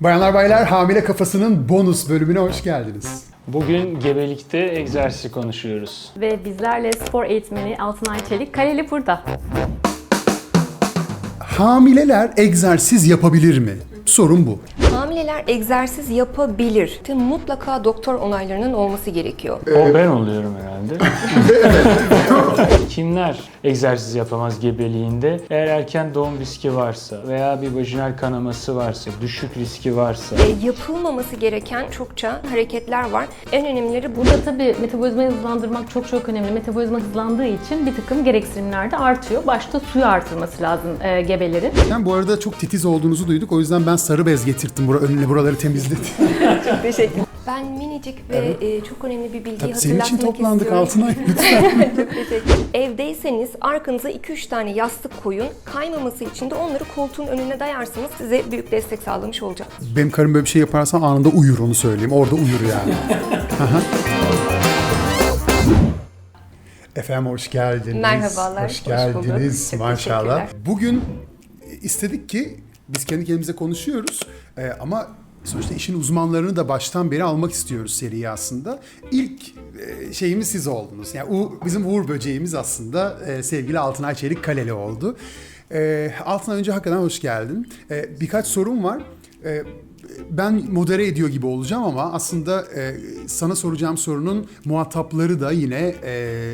Bayanlar baylar hamile kafasının bonus bölümüne hoş geldiniz. Bugün gebelikte egzersiz konuşuyoruz. Ve bizlerle spor eğitmeni Altınay Çelik Kaleli burada. Hamileler egzersiz yapabilir mi? Sorun bu. Hamileler egzersiz yapabilir. Mutlaka doktor onaylarının olması gerekiyor. O ben oluyorum herhalde. Kimler egzersiz yapamaz gebeliğinde? Eğer erken doğum riski varsa veya bir vajinal kanaması varsa, düşük riski varsa, E, yapılmaması gereken çokça hareketler var. En önemlileri bu. Burada tabii metabolizmayı hızlandırmak çok çok önemli. Metabolizma hızlandığı için bir takım gereksinimler de artıyor. Başta suyu artırması lazım e, gebelerin. Ben bu arada çok titiz olduğunuzu duyduk. O yüzden ben sarı bez getirttim. Bura, önüne buraları temizledim. Teşekkür Ben minicik ve e, çok önemli bir bilgiyi Tabii senin için toplandık istiyorum. Altınay. Lütfen. Çok teşekkür Evdeyseniz arkanıza 2-3 tane yastık koyun. Kaymaması için de onları koltuğun önüne dayarsınız. Size büyük destek sağlamış olacak. Benim karım böyle bir şey yaparsa anında uyur onu söyleyeyim. Orada uyur yani. Aha. Efendim hoş geldiniz. Merhabalar, Hoş hoş geldiniz bulduk. Çok maşallah. Bugün istedik ki biz kendi kendimize konuşuyoruz Ee, ama sonuçta işin uzmanlarını da baştan beri almak istiyoruz seriye aslında. İlk e, şeyimiz siz oldunuz. Yani U- bizim Uğur böceğimiz aslında e, sevgili Altınay Çelik Kaleli oldu. E, Altınay önce hakikaten hoş geldin. E, birkaç sorum var. E, ben modere ediyor gibi olacağım ama aslında e, sana soracağım sorunun muhatapları da yine e,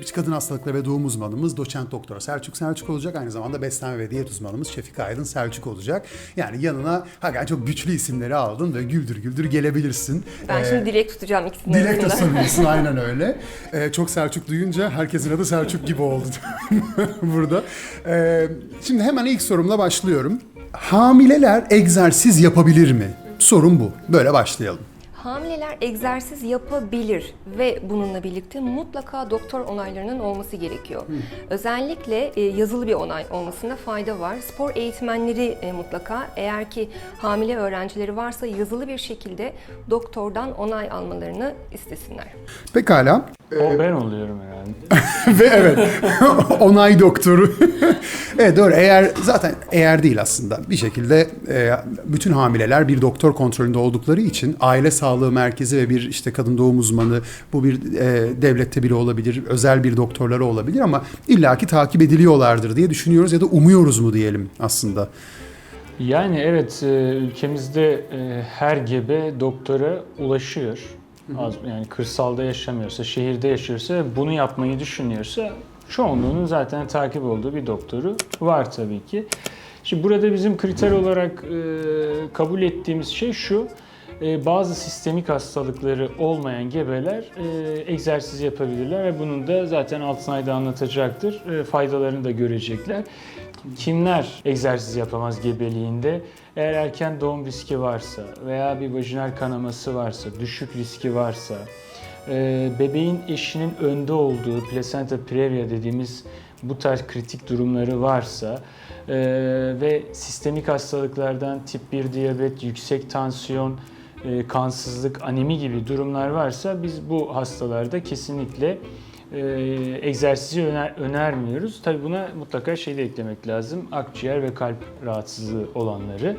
bir kadın hastalıkları ve doğum uzmanımız doçent doktor Selçuk Selçuk olacak. Aynı zamanda beslenme ve diyet uzmanımız Şefik Aydın Selçuk olacak. Yani yanına hakikaten çok güçlü isimleri aldın ve güldür güldür gelebilirsin. Ben Ee, şimdi dilek tutacağım ikisinin Dilek tasarımcısın aynen öyle. Ee, çok Selçuk duyunca herkesin adı Selçuk gibi oldu burada. Ee, şimdi hemen ilk sorumla başlıyorum. Hamileler egzersiz yapabilir mi? Sorun bu. Böyle başlayalım. Hamileler egzersiz yapabilir ve bununla birlikte mutlaka doktor onaylarının olması gerekiyor. Özellikle e, yazılı bir onay olmasında fayda var. Spor eğitmenleri e, mutlaka eğer ki hamile öğrencileri varsa yazılı bir şekilde doktordan onay almalarını istesinler. Pekala. o ben oluyorum herhalde. Ve evet onay doktoru. evet doğru eğer zaten eğer değil aslında bir şekilde e, bütün hamileler bir doktor kontrolünde oldukları için aile sağlığı merkezi ve bir işte kadın doğum uzmanı bu bir e, devlette biri olabilir özel bir doktorları olabilir ama illaki takip ediliyorlardır diye düşünüyoruz ya da umuyoruz mu diyelim aslında. Yani evet e, ülkemizde her gebe doktora ulaşıyor. Az, yani kırsalda yaşamıyorsa, şehirde yaşıyorsa bunu yapmayı düşünüyorsa çoğunluğunun zaten takip olduğu bir doktoru var tabii ki. Şimdi burada bizim kriter olarak e, kabul ettiğimiz şey şu. e, bazı sistemik hastalıkları olmayan gebeler e, egzersiz yapabilirler ve bunun da zaten Altınay'da anlatacaktır. E, faydalarını da görecekler. Kimler egzersiz yapamaz gebeliğinde? Eğer erken doğum riski varsa veya bir vajinal kanaması varsa, düşük riski varsa, e, bebeğin eşinin önde olduğu plasenta previa dediğimiz bu tarz kritik durumları varsa e, ve sistemik hastalıklardan tip 1 diyabet, yüksek tansiyon, e, kansızlık, anemi gibi durumlar varsa biz bu hastalarda kesinlikle e, egzersizi öner- önermiyoruz. Tabii buna mutlaka şey de eklemek lazım. Akciğer ve kalp rahatsızlığı olanları.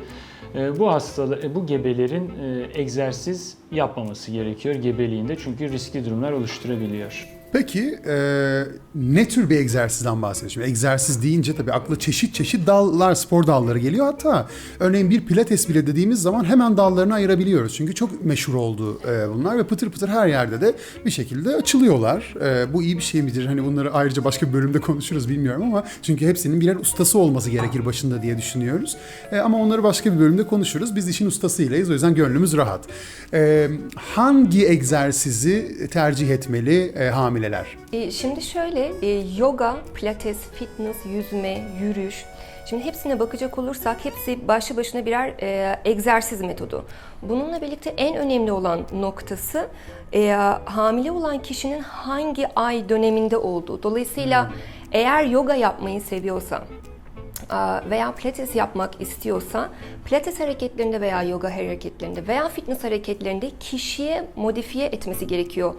E, bu hastalı, bu gebelerin e, egzersiz yapmaması gerekiyor gebeliğinde çünkü riskli durumlar oluşturabiliyor. Peki e, ne tür bir egzersizden bahsediyoruz? Şimdi egzersiz deyince tabii akla çeşit çeşit dallar, spor dalları geliyor. Hatta örneğin bir pilates bile dediğimiz zaman hemen dallarını ayırabiliyoruz. Çünkü çok meşhur oldu e, bunlar ve pıtır pıtır her yerde de bir şekilde açılıyorlar. E, bu iyi bir şey midir? Hani bunları ayrıca başka bir bölümde konuşuruz bilmiyorum ama çünkü hepsinin birer ustası olması gerekir başında diye düşünüyoruz. E, ama onları başka bir bölümde konuşuruz. Biz işin ustasıylayız o yüzden gönlümüz rahat. E, hangi egzersizi tercih etmeli e, hamileler? E, Şimdi şöyle, e, yoga, pilates, fitness, yüzme, yürüyüş. Şimdi hepsine bakacak olursak hepsi başlı başına birer e, egzersiz metodu. Bununla birlikte en önemli olan noktası e, hamile olan kişinin hangi ay döneminde olduğu. Dolayısıyla eğer yoga yapmayı seviyorsa, veya pilates yapmak istiyorsa pilates hareketlerinde veya yoga hareketlerinde veya fitness hareketlerinde kişiye modifiye etmesi gerekiyor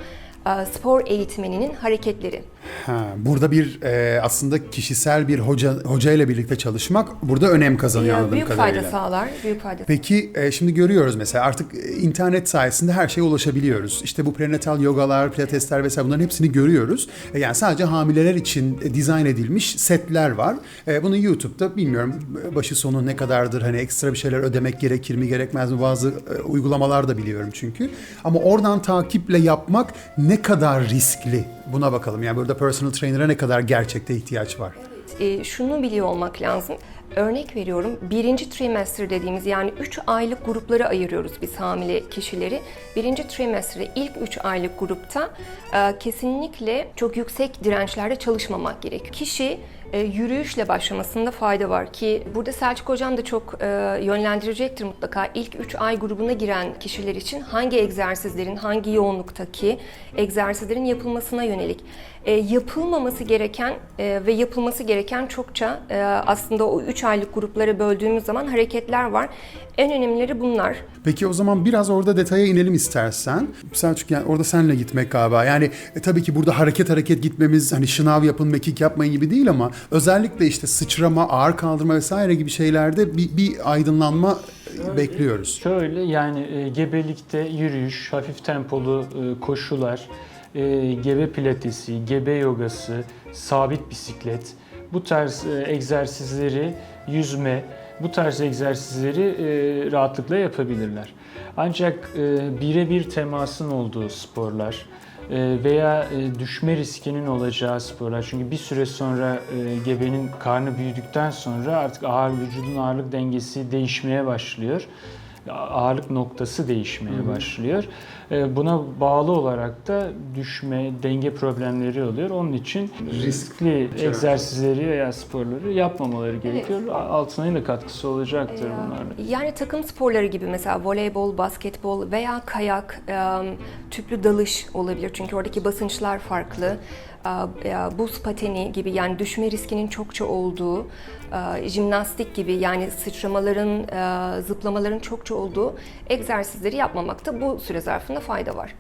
spor eğitmeninin hareketleri. Ha, burada bir e, aslında kişisel bir hoca hoca ile birlikte çalışmak burada önem kazanıyor anladığım büyük kadarıyla. fayda sağlar. Büyük fayda Peki e, şimdi görüyoruz mesela artık e, internet sayesinde her şeye ulaşabiliyoruz. İşte bu prenatal yogalar, pilatesler vesaire bunların hepsini görüyoruz. E, yani sadece hamileler için e, dizayn edilmiş setler var. E, bunu YouTube'da bilmiyorum e, başı sonu ne kadardır hani ekstra bir şeyler ödemek gerekir mi gerekmez mi bazı e, uygulamalar da biliyorum çünkü. Ama oradan takiple yapmak ne kadar riskli buna bakalım. Yani burada personal trainer'a ne kadar gerçekte ihtiyaç var. e, şunu biliyor olmak lazım. Örnek veriyorum birinci trimester dediğimiz yani 3 aylık gruplara ayırıyoruz biz hamile kişileri. Birinci trimestre ilk 3 aylık grupta e, kesinlikle çok yüksek dirençlerde çalışmamak gerekiyor. Kişi e, yürüyüşle başlamasında fayda var ki burada Selçuk Hocam da çok e, yönlendirecektir mutlaka. İlk 3 ay grubuna giren kişiler için hangi egzersizlerin, hangi yoğunluktaki egzersizlerin yapılmasına yönelik. E, yapılmaması gereken e, ve yapılması gereken çokça e, aslında o 3 aylık gruplara böldüğümüz zaman hareketler var. En önemlileri bunlar. Peki o zaman biraz orada detaya inelim istersen. Selçuk yani orada senle gitmek galiba. Yani e, tabii ki burada hareket hareket gitmemiz hani şınav yapın, mekik yapmayın gibi değil ama özellikle işte sıçrama, ağır kaldırma vesaire gibi şeylerde bir, bir aydınlanma e, bekliyoruz. Şöyle yani e, gebelikte yürüyüş, hafif tempolu e, koşular, e, gebe pilatesi, gebe yogası, sabit bisiklet, bu tarz e, egzersizleri, yüzme, bu tarz egzersizleri e, rahatlıkla yapabilirler. Ancak e, birebir temasın olduğu sporlar e, veya e, düşme riskinin olacağı sporlar. Çünkü bir süre sonra e, gebenin karnı büyüdükten sonra artık ağır vücudun ağırlık dengesi değişmeye başlıyor ağırlık noktası değişmeye başlıyor. E, Buna bağlı olarak da düşme, denge problemleri oluyor. Onun için riskli egzersizleri veya sporları yapmamaları gerekiyor. Altına da katkısı olacaktır bunların. Yani takım sporları gibi mesela voleybol, basketbol veya kayak, e, tüplü dalış olabilir. Çünkü oradaki basınçlar farklı. E, e, Buz pateni gibi yani düşme riskinin çokça olduğu, e, jimnastik gibi yani sıçramaların, e, zıplamaların çokça olduğu egzersizleri yapmamakta bu süre zarfında fayda var.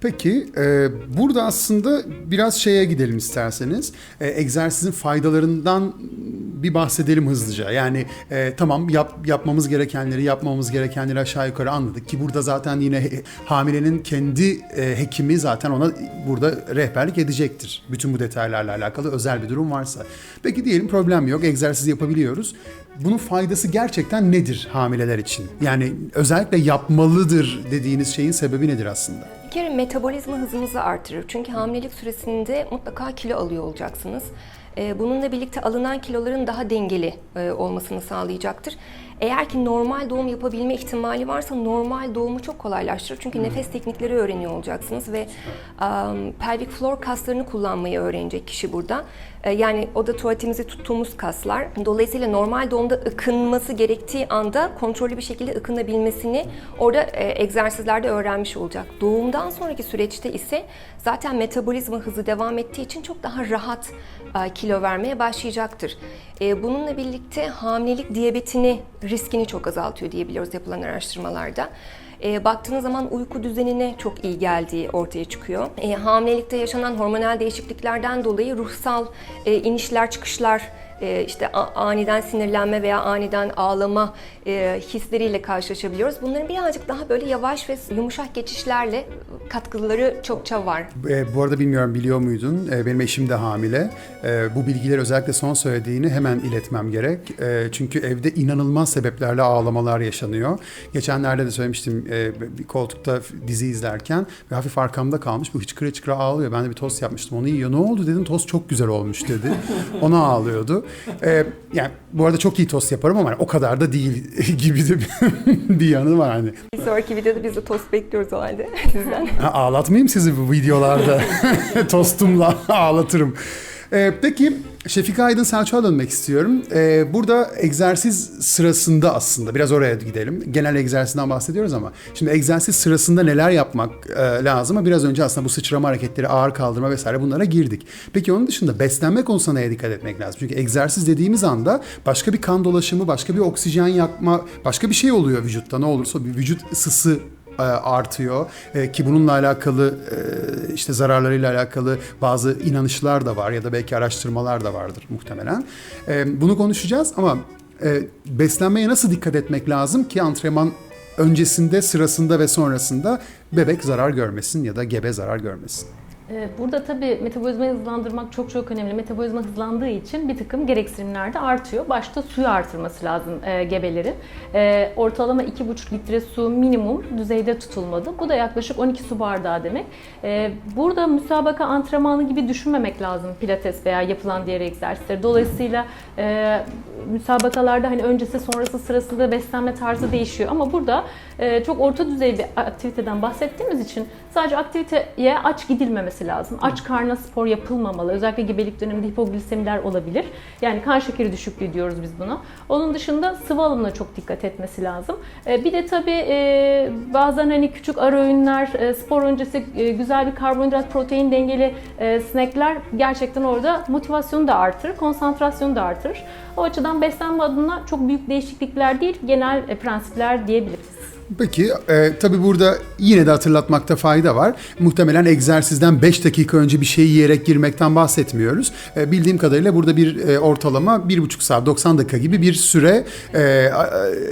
Peki e, burada aslında biraz şeye gidelim isterseniz. E, egzersizin faydalarından bir bahsedelim hızlıca. Yani e, tamam yap, yapmamız gerekenleri, yapmamamız gerekenleri aşağı yukarı anladık ki burada zaten yine hamilenin kendi e, hekimi zaten ona burada rehberlik edecektir. Bütün bu detaylarla alakalı özel bir durum varsa. Peki diyelim problem yok, egzersiz yapabiliyoruz. Bunun faydası gerçekten nedir hamileler için? Yani özellikle yapmalıdır dediğiniz şeyin sebebi nedir aslında? Bir kere metabolizma hızınızı artırır. Çünkü hamilelik süresinde mutlaka kilo alıyor olacaksınız. Ee, Bununla birlikte alınan kiloların daha dengeli e, olmasını sağlayacaktır. Eğer ki normal doğum yapabilme ihtimali varsa normal doğumu çok kolaylaştırır. Çünkü nefes teknikleri öğreniyor olacaksınız ve um, pelvic floor kaslarını kullanmayı öğrenecek kişi burada. E, Yani o da tuvaletimizi tuttuğumuz kaslar. Dolayısıyla normal doğumda ıkınması gerektiği anda kontrollü bir şekilde ıkınabilmesini orada e, egzersizlerde öğrenmiş olacak. Doğumdan sonraki süreçte ise zaten metabolizma hızı devam ettiği için çok daha rahat e, kilo vermeye başlayacaktır. E, Bununla birlikte hamilelik diyabetini, riskini çok azaltıyor diyebiliyoruz yapılan araştırmalarda. E, baktığınız zaman uyku düzenine çok iyi geldiği ortaya çıkıyor. E, hamilelikte yaşanan hormonal değişikliklerden dolayı ruhsal e, inişler çıkışlar e, işte aniden sinirlenme veya aniden ağlama e, hisleriyle karşılaşabiliyoruz. Bunların birazcık daha böyle yavaş ve yumuşak geçişlerle katkıları çokça var. E, bu arada bilmiyorum biliyor muydun? E, benim eşim de hamile. E, bu bilgileri özellikle son söylediğini hemen iletmem gerek. E, çünkü evde inanılmaz sebeplerle ağlamalar yaşanıyor. Geçenlerde de söylemiştim e, bir koltukta dizi izlerken ve hafif arkamda kalmış. Bu hıçkıra hıçkıra ağlıyor. Ben de bir tost yapmıştım. Onu yiyor. Ne oldu dedim. Tost çok güzel olmuş dedi. Ona ağlıyordu. E, yani bu arada çok iyi tost yaparım ama o kadar da değil gibi de bir, bir yanı var hani. Bir sonraki videoda biz de tost bekliyoruz o halde sizden. Ha, ağlatmayayım sizi bu videolarda. Tostumla ağlatırım. Ee, peki Şefika Aydın Selçuk'a dönmek istiyorum. Ee, burada egzersiz sırasında aslında biraz oraya gidelim. Genel egzersizden bahsediyoruz ama şimdi egzersiz sırasında neler yapmak e, lazım? Biraz önce aslında bu sıçrama hareketleri, ağır kaldırma vesaire bunlara girdik. Peki onun dışında beslenme konusuna neye dikkat etmek lazım? Çünkü egzersiz dediğimiz anda başka bir kan dolaşımı, başka bir oksijen yakma, başka bir şey oluyor vücutta. Ne olursa bir vücut ısısı artıyor E, ki bununla alakalı e, işte zararlarıyla alakalı bazı inanışlar da var ya da belki araştırmalar da vardır muhtemelen. E, bunu konuşacağız ama e, beslenmeye nasıl dikkat etmek lazım ki antrenman öncesinde, sırasında ve sonrasında bebek zarar görmesin ya da gebe zarar görmesin. Ee, Burada tabii metabolizmayı hızlandırmak çok çok önemli. Metabolizma hızlandığı için bir takım gereksinimler de artıyor. Başta suyu artırması lazım e, gebelerin. E, ortalama 2,5 litre su minimum düzeyde tutulmalı. Bu da yaklaşık 12 su bardağı demek. E, burada müsabaka antrenmanı gibi düşünmemek lazım pilates veya yapılan diğer egzersizleri. Dolayısıyla e, müsabakalarda hani öncesi sonrası sırasında beslenme tarzı değişiyor. Ama burada e, çok orta düzey bir aktiviteden bahsettiğimiz için sadece aktiviteye aç gidilmemesi lazım. Aç karnına spor yapılmamalı. Özellikle gebelik döneminde hipoglisemiler olabilir. Yani kan şekeri düşüklüğü diyoruz biz buna. Onun dışında sıvı alımına çok dikkat etmesi lazım. E, bir de tabii e, bazen hani küçük ara öğünler, e, spor öncesi e, güzel bir karbonhidrat protein dengeli e, snackler gerçekten orada motivasyonu da artırır, konsantrasyonu da artırır. O açıdan beslenme adına çok büyük değişiklikler değil, genel e, prensipler diyebiliriz. Peki e, tabii burada yine de hatırlatmakta fayda var. Muhtemelen egzersizden 5 dakika önce bir şey yiyerek girmekten bahsetmiyoruz. E, bildiğim kadarıyla burada bir e, ortalama 1,5 saat 90 dakika gibi bir süre e,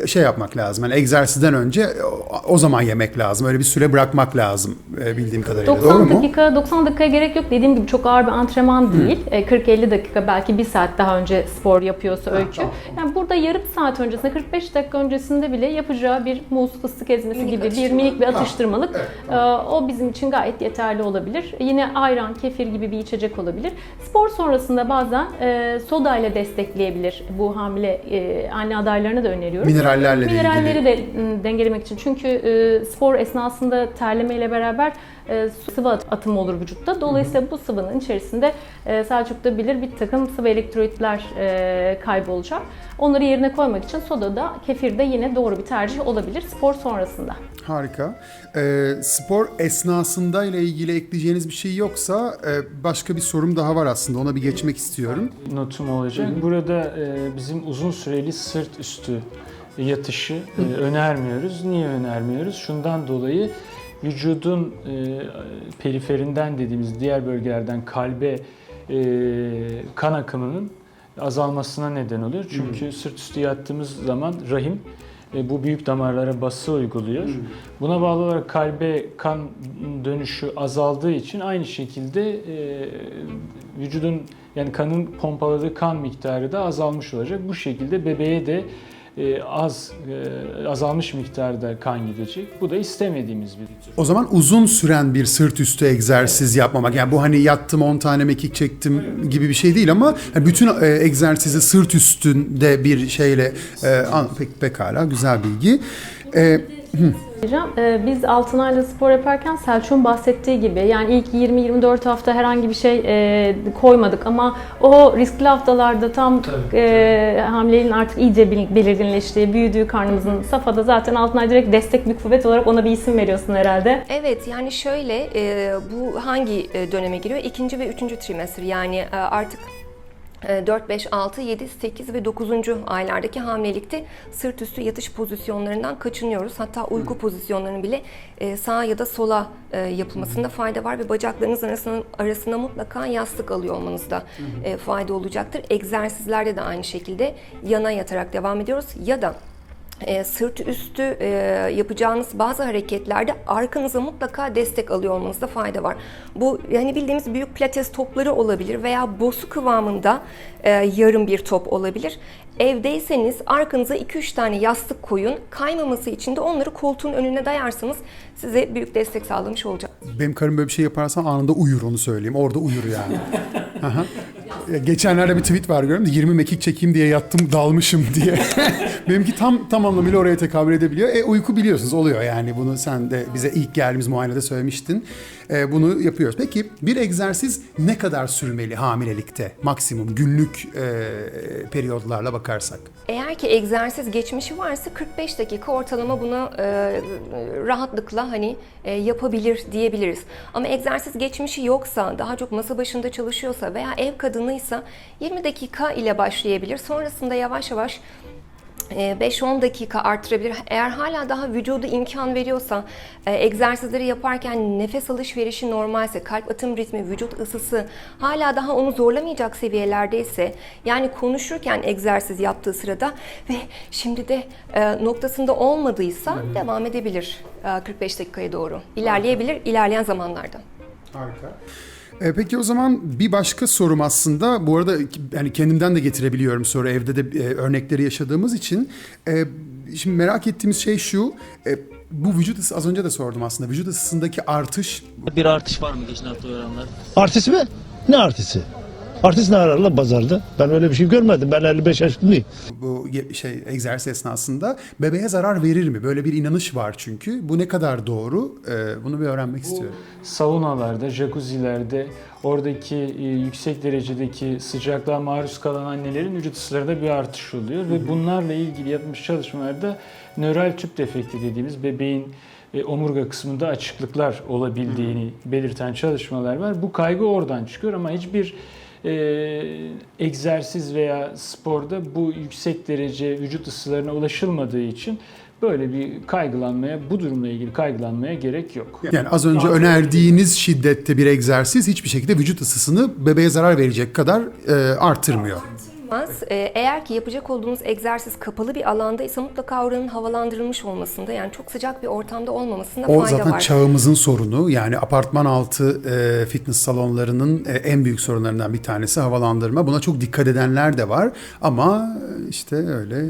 şey yapmak lazım. Yani egzersizden önce o, o zaman yemek lazım. Öyle bir süre bırakmak lazım e, bildiğim kadarıyla. 90 Doğru mu? dakika 90 dakikaya gerek yok. Dediğim gibi çok ağır bir antrenman değil. E, 40-50 dakika belki bir saat daha önce spor yapıyorsa öykü. Yani burada yarım saat öncesinde 45 dakika öncesinde bile yapacağı bir muz fıstık ezmesi Minik gibi bir minik bir atıştırmalık. e, o bizim için gayet yeterli olabilir. Yine ayran, kefir gibi bir içecek olabilir. Spor sonrasında bazen e, soda ile destekleyebilir. Bu hamile e, anne adaylarına da öneriyoruz. Minerallerle Mineralleri ilgili. de dengelemek için. Çünkü e, spor esnasında terlemeyle beraber e, su- sıvı at- atımı olur vücutta. Dolayısıyla bu sıvının içerisinde Selçuk da bilir bir takım sıvı elektrolitler kaybolacak. Onları yerine koymak için soda da kefir de yine doğru bir tercih olabilir spor sonrasında. Harika. E, spor esnasında ile ilgili ekleyeceğiniz bir şey yoksa e, başka bir sorum daha var aslında. Ona bir geçmek istiyorum. notum olacak. Burada e, bizim uzun süreli sırt üstü yatışı e, önermiyoruz. Niye önermiyoruz? Şundan dolayı vücudun e, periferinden dediğimiz diğer bölgelerden kalbe e, kan akımının azalmasına neden oluyor. Çünkü sırt üstü yattığımız zaman rahim e, bu büyük damarlara bası uyguluyor. Buna bağlı olarak kalbe kan dönüşü azaldığı için aynı şekilde e, vücudun yani kanın pompaladığı kan miktarı da azalmış olacak. Bu şekilde bebeğe de az e, azalmış miktarda kan gidecek. Bu da istemediğimiz bir O zaman uzun süren bir sırt üstü egzersiz yapmamak. Yani bu hani yattım 10 tane mekik çektim gibi bir şey değil ama hani bütün e, egzersizi sırt üstünde bir şeyle e, pek pekala güzel bilgi. E, Diyeceğim. Ee, Biz Altınay'la spor yaparken Selçuk'un bahsettiği gibi yani ilk 20-24 hafta herhangi bir şey e, koymadık ama o riskli haftalarda tam e, hamileliğin artık iyice belirginleştiği, büyüdüğü karnımızın safhada zaten Altınay direkt destek bir kuvvet olarak ona bir isim veriyorsun herhalde. Evet yani şöyle e, bu hangi e, döneme giriyor? İkinci ve üçüncü trimester yani artık 4, 5, 6, 7, 8 ve 9. aylardaki hamilelikte sırt üstü yatış pozisyonlarından kaçınıyoruz. Hatta uyku pozisyonlarının bile e, sağa ya da sola e, yapılmasında fayda var ve bacaklarınız arasına, arasına mutlaka yastık alıyor olmanızda e, fayda olacaktır. Egzersizlerde de aynı şekilde yana yatarak devam ediyoruz ya da e, sırt üstü e, yapacağınız bazı hareketlerde arkanıza mutlaka destek alıyor olmanızda fayda var. Bu yani bildiğimiz büyük pilates topları olabilir veya bosu kıvamında e, yarım bir top olabilir. Evdeyseniz arkanıza 2-3 tane yastık koyun. Kaymaması için de onları koltuğun önüne dayarsanız size büyük destek sağlamış olacak. benim karım böyle bir şey yaparsa anında uyur onu söyleyeyim. Orada uyur yani. Geçenlerde bir tweet var da 20 mekik çekeyim diye yattım dalmışım diye. Benimki tam tam anlamıyla oraya tekabül edebiliyor. E uyku biliyorsunuz oluyor yani bunu sen de bize ilk geldiğimiz muayenede söylemiştin. E, bunu yapıyoruz. Peki bir egzersiz ne kadar sürmeli hamilelikte maksimum günlük e, periyodlarla bakarsak? Eğer ki egzersiz geçmişi varsa 45 dakika ortalama bunu e, rahatlıkla hani e, yapabilir diyebiliriz. Ama egzersiz geçmişi yoksa, daha çok masa başında çalışıyorsa veya ev kadınıysa 20 dakika ile başlayabilir. Sonrasında yavaş yavaş e, 5-10 dakika artırabilir. Eğer hala daha vücudu imkan veriyorsa, e, egzersizleri yaparken nefes alışverişi normalse, kalp atım ritmi, vücut ısısı hala daha onu zorlamayacak seviyelerdeyse, yani konuşurken egzersiz yaptığı sırada ve şimdi de e, noktasında olmadıysa devam edebilir e, 45 dakikaya doğru. İlerleyebilir ilerleyen zamanlarda. Harika. E, peki o zaman bir başka sorum aslında bu arada yani kendimden de getirebiliyorum soru evde de e, örnekleri yaşadığımız için. E, şimdi merak ettiğimiz şey şu. e, bu vücut ısı az önce de sordum aslında. Vücut ısısındaki artış Bir artış var mı geçen hafta oranlar? Artist mi? Ne artisti? Artist ne arar lan pazarda? Ben öyle bir şey görmedim. Ben 55 yaşındayım. bu şey egzersiz esnasında bebeğe zarar verir mi? Böyle bir inanış var çünkü. Bu ne kadar doğru? E, bunu bir öğrenmek istiyorum. Saunalarda, jacuzzilerde oradaki e, yüksek derecedeki sıcaklığa maruz kalan annelerin vücut ısılarında bir artış oluyor ve bunlarla ilgili yapılmış çalışmalarda nöral tüp defekti dediğimiz bebeğin e, omurga kısmında açıklıklar olabildiğini belirten çalışmalar var. Bu kaygı oradan çıkıyor ama hiçbir e, egzersiz veya sporda bu yüksek derece vücut ısılarına ulaşılmadığı için böyle bir kaygılanmaya, bu durumla ilgili kaygılanmaya gerek yok. Yani az önce önerdiğiniz şiddette bir egzersiz hiçbir şekilde vücut ısısını bebeğe zarar verecek kadar e, artırmıyor. Olmaz. Ee, Eğer ki yapacak olduğunuz egzersiz kapalı bir alandaysa mutlaka oranın havalandırılmış olmasında yani çok sıcak bir ortamda olmamasında O fayda zaten var. çağımızın sorunu. Yani apartman altı e, fitness salonlarının e, en büyük sorunlarından bir tanesi havalandırma. Buna çok dikkat edenler de var ama e, işte öyle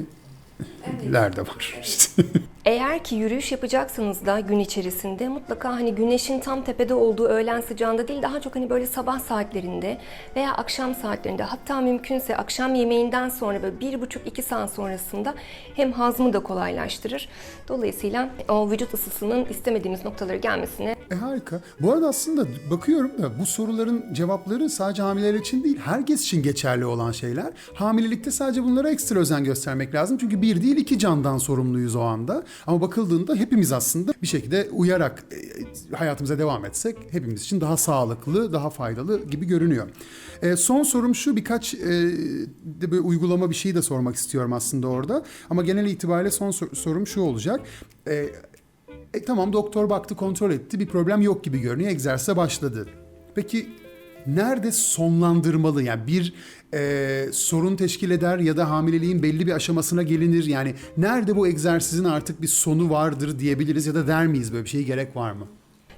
ler de var. İşte. Eğer ki yürüyüş yapacaksanız da gün içerisinde mutlaka hani güneşin tam tepede olduğu öğlen sıcağında değil daha çok hani böyle sabah saatlerinde veya akşam saatlerinde hatta mümkünse akşam yemeğinden sonra böyle bir buçuk iki saat sonrasında hem hazmı da kolaylaştırır. Dolayısıyla o vücut ısısının istemediğimiz noktalara gelmesine E harika. Bu arada aslında bakıyorum da bu soruların cevapları sadece hamileler için değil, herkes için geçerli olan şeyler. Hamilelikte sadece bunlara ekstra özen göstermek lazım. Çünkü bir değil iki candan sorumluyuz o anda. Ama bakıldığında hepimiz aslında bir şekilde uyarak e, hayatımıza devam etsek hepimiz için daha sağlıklı, daha faydalı gibi görünüyor. E, son sorum şu birkaç e, de böyle uygulama bir şey de sormak istiyorum aslında orada. Ama genel itibariyle son sor- sorum şu olacak. E, e, tamam doktor baktı kontrol etti bir problem yok gibi görünüyor egzersize başladı. Peki nerede sonlandırmalı yani bir e, sorun teşkil eder ya da hamileliğin belli bir aşamasına gelinir yani nerede bu egzersizin artık bir sonu vardır diyebiliriz ya da der miyiz böyle bir şeye gerek var mı?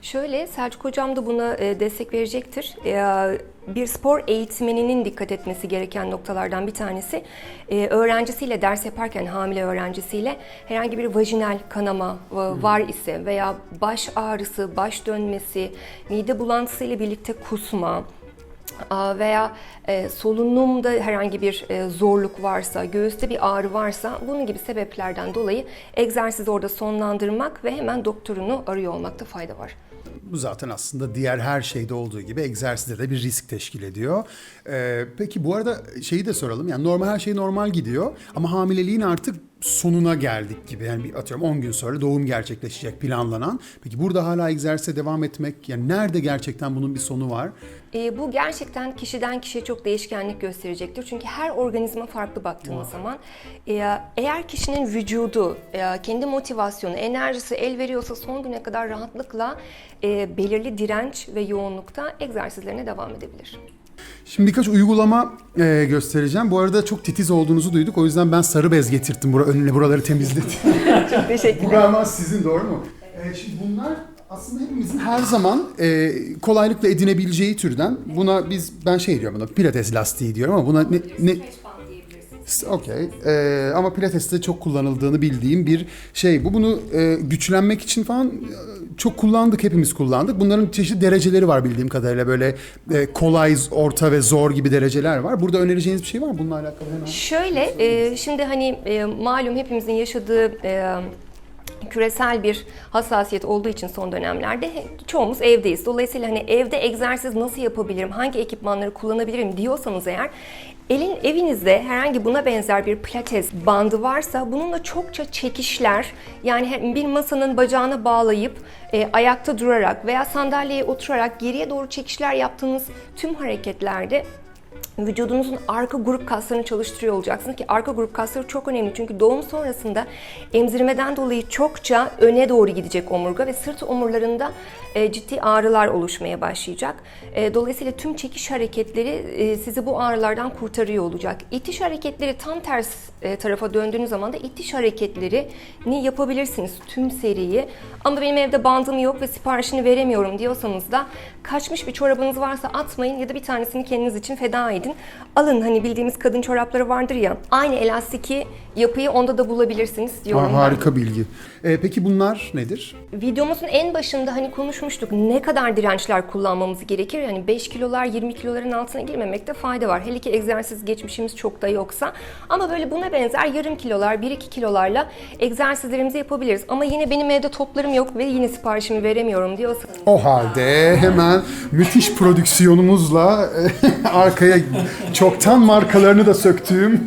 Şöyle Selçuk Hocam da buna e, destek verecektir. E, Bir spor eğitmeninin dikkat etmesi gereken noktalardan bir tanesi e, öğrencisiyle ders yaparken hamile öğrencisiyle herhangi bir vajinal kanama var ise veya baş ağrısı, baş dönmesi, mide bulantısı ile birlikte kusma, veya e, solunumda herhangi bir e, zorluk varsa, göğüste bir ağrı varsa bunun gibi sebeplerden dolayı egzersizi orada sonlandırmak ve hemen doktorunu arıyor olmakta fayda var. Bu zaten aslında diğer her şeyde olduğu gibi egzersizde de bir risk teşkil ediyor. Ee, peki bu arada şeyi de soralım. Yani normal her şey normal gidiyor ama hamileliğin artık sonuna geldik gibi. Yani bir atıyorum 10 gün sonra doğum gerçekleşecek planlanan. Peki burada hala egzersize devam etmek yani nerede gerçekten bunun bir sonu var? E, bu gerçekten kişiden kişiye çok değişkenlik gösterecektir. Çünkü her organizma farklı baktığımız zaman e, eğer kişinin vücudu, e, kendi motivasyonu, enerjisi el veriyorsa son güne kadar rahatlıkla e, belirli direnç ve yoğunlukta egzersizlerine devam edebilir. Şimdi birkaç uygulama e, göstereceğim. Bu arada çok titiz olduğunuzu duyduk. O yüzden ben sarı bez getirttim. Bura, önüne buraları temizledim. Çok teşekkür Bu galiba sizin doğru mu? Ee, şimdi bunlar aslında hepimizin her zaman e, kolaylıkla edinebileceği türden. Buna biz ben şey diyorum buna pilates lastiği diyorum ama buna ne, ne Okey. Ee, ama pilateste çok kullanıldığını bildiğim bir şey. Bu bunu e, güçlenmek için falan e, çok kullandık, hepimiz kullandık. Bunların çeşitli dereceleri var bildiğim kadarıyla. Böyle e, kolay, orta ve zor gibi dereceler var. Burada önereceğiniz bir şey var mı bununla alakalı hemen? Şöyle, e, şimdi hani e, malum hepimizin yaşadığı e, küresel bir hassasiyet olduğu için son dönemlerde çoğumuz evdeyiz. Dolayısıyla hani evde egzersiz nasıl yapabilirim, hangi ekipmanları kullanabilirim diyorsanız eğer elin evinizde herhangi buna benzer bir pilates bandı varsa bununla çokça çekişler yani bir masanın bacağına bağlayıp e, ayakta durarak veya sandalyeye oturarak geriye doğru çekişler yaptığınız tüm hareketlerde vücudunuzun arka grup kaslarını çalıştırıyor olacaksınız ki arka grup kasları çok önemli çünkü doğum sonrasında emzirmeden dolayı çokça öne doğru gidecek omurga ve sırt omurlarında e, ciddi ağrılar oluşmaya başlayacak. E, dolayısıyla tüm çekiş hareketleri e, sizi bu ağrılardan kurtarıyor olacak. İtiş hareketleri tam ters tarafa döndüğünüz zaman da itiş hareketlerini yapabilirsiniz tüm seriyi. Ama benim evde bandım yok ve siparişini veremiyorum diyorsanız da kaçmış bir çorabınız varsa atmayın ya da bir tanesini kendiniz için feda edin. Alın hani bildiğimiz kadın çorapları vardır ya. Aynı elastiki yapıyı onda da bulabilirsiniz diyorum. harika bilgi. E, peki bunlar nedir? Videomuzun en başında hani konuşmuştuk ne kadar dirençler kullanmamız gerekir. Yani 5 kilolar 20 kiloların altına girmemekte fayda var. Hele ki egzersiz geçmişimiz çok da yoksa. Ama böyle buna benzer yarım kilolar 1-2 kilolarla egzersizlerimizi yapabiliriz. Ama yine benim evde toplarım yok ve yine siparişimi veremiyorum diyorsanız. O halde hemen müthiş prodüksiyonumuzla arkaya çoktan markalarını da söktüğüm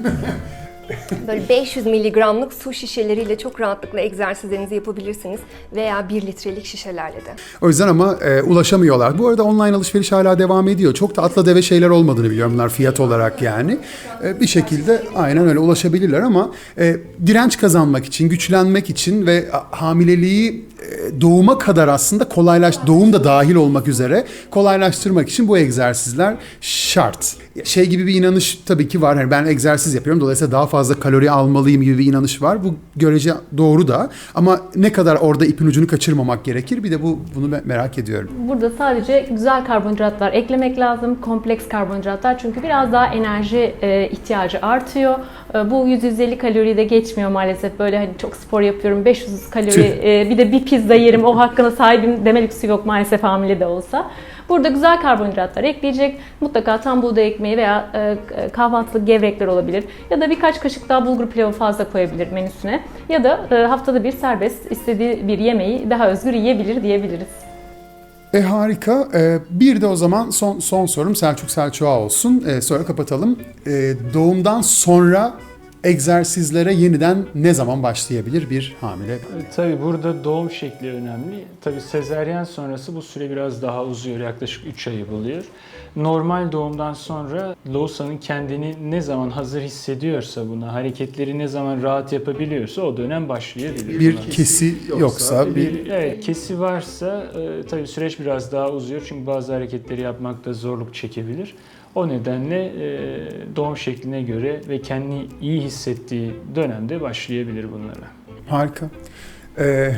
Böyle 500 miligramlık su şişeleriyle çok rahatlıkla egzersizlerinizi yapabilirsiniz. Veya 1 litrelik şişelerle de. O yüzden ama e, ulaşamıyorlar. Bu arada online alışveriş hala devam ediyor. Çok da atla deve şeyler olmadığını biliyorum bunlar fiyat olarak yani. E, bir şekilde aynen öyle ulaşabilirler ama e, direnç kazanmak için, güçlenmek için ve a, hamileliği e, doğuma kadar aslında kolaylaş, doğum da dahil olmak üzere kolaylaştırmak için bu egzersizler şart. Şey gibi bir inanış tabii ki var. Hani ben egzersiz yapıyorum dolayısıyla daha fazla kalori almalıyım gibi bir inanış var. Bu görece doğru da ama ne kadar orada ipin ucunu kaçırmamak gerekir bir de bu bunu merak ediyorum. Burada sadece güzel karbonhidratlar eklemek lazım. Kompleks karbonhidratlar çünkü biraz daha enerji e, ihtiyacı artıyor. E, bu 100-150 kaloriyi de geçmiyor maalesef. Böyle hani çok spor yapıyorum 500 kalori e, bir de bir pizza yerim o hakkına sahibim deme lüksü yok maalesef hamile de olsa. Burada güzel karbonhidratlar ekleyecek. Mutlaka tam buğday ekmeği veya e, kahvaltılık gevrekler olabilir. Ya da birkaç kaşık daha bulgur pilavı fazla koyabilir menüsüne. Ya da e, haftada bir serbest istediği bir yemeği daha özgür yiyebilir diyebiliriz. E harika. E, bir de o zaman son son sorum Selçuk Selçuk'a olsun. E, sonra kapatalım. E, doğumdan sonra egzersizlere yeniden ne zaman başlayabilir bir hamile? E, Tabii burada doğum şekli önemli. Tabii sezeryen sonrası bu süre biraz daha uzuyor. Yaklaşık 3 ayı buluyor. Normal doğumdan sonra Losa'nın kendini ne zaman hazır hissediyorsa buna, hareketleri ne zaman rahat yapabiliyorsa o dönem başlayabilir. Bir buna. kesi yoksa bir Bir, evet, kesi varsa e, tabii süreç biraz daha uzuyor çünkü bazı hareketleri yapmakta zorluk çekebilir. O nedenle e, doğum şekline göre ve kendini iyi hissettiği dönemde başlayabilir bunlara. harika. E,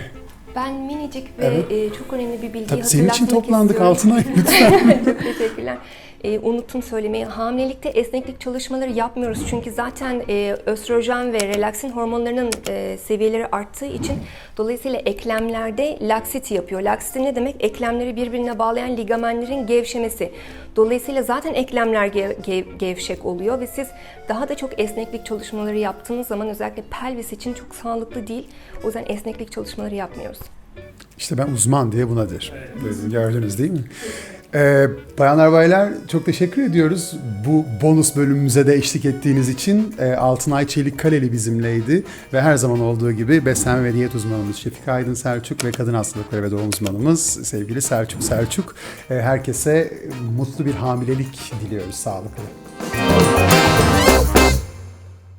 Ben minicik ve Evet. e, çok önemli bir bilgiyi tabii senin için hatırlatmak toplandık istiyorum. altına lütfen. Çok teşekkürler. Ee, unuttum söylemeyi. Hamilelikte esneklik çalışmaları yapmıyoruz. Çünkü zaten e, östrojen ve relaksin hormonlarının e, seviyeleri arttığı için dolayısıyla eklemlerde laksiti yapıyor. Laksiti ne demek? Eklemleri birbirine bağlayan ligamenlerin gevşemesi. Dolayısıyla zaten eklemler gev- gev- gevşek oluyor ve siz daha da çok esneklik çalışmaları yaptığınız zaman özellikle pelvis için çok sağlıklı değil. O yüzden esneklik çalışmaları yapmıyoruz. İşte ben uzman diye buna derim. Gördünüz değil mi? Ee, bayanlar baylar çok teşekkür ediyoruz. Bu bonus bölümümüze de eşlik ettiğiniz için e, Altınay Çelik Kaleli bizimleydi. Ve her zaman olduğu gibi beslenme ve diyet uzmanımız Şefika Aydın Selçuk ve kadın hastalıkları ve doğum uzmanımız sevgili Selçuk Selçuk. E, herkese mutlu bir hamilelik diliyoruz sağlıklı.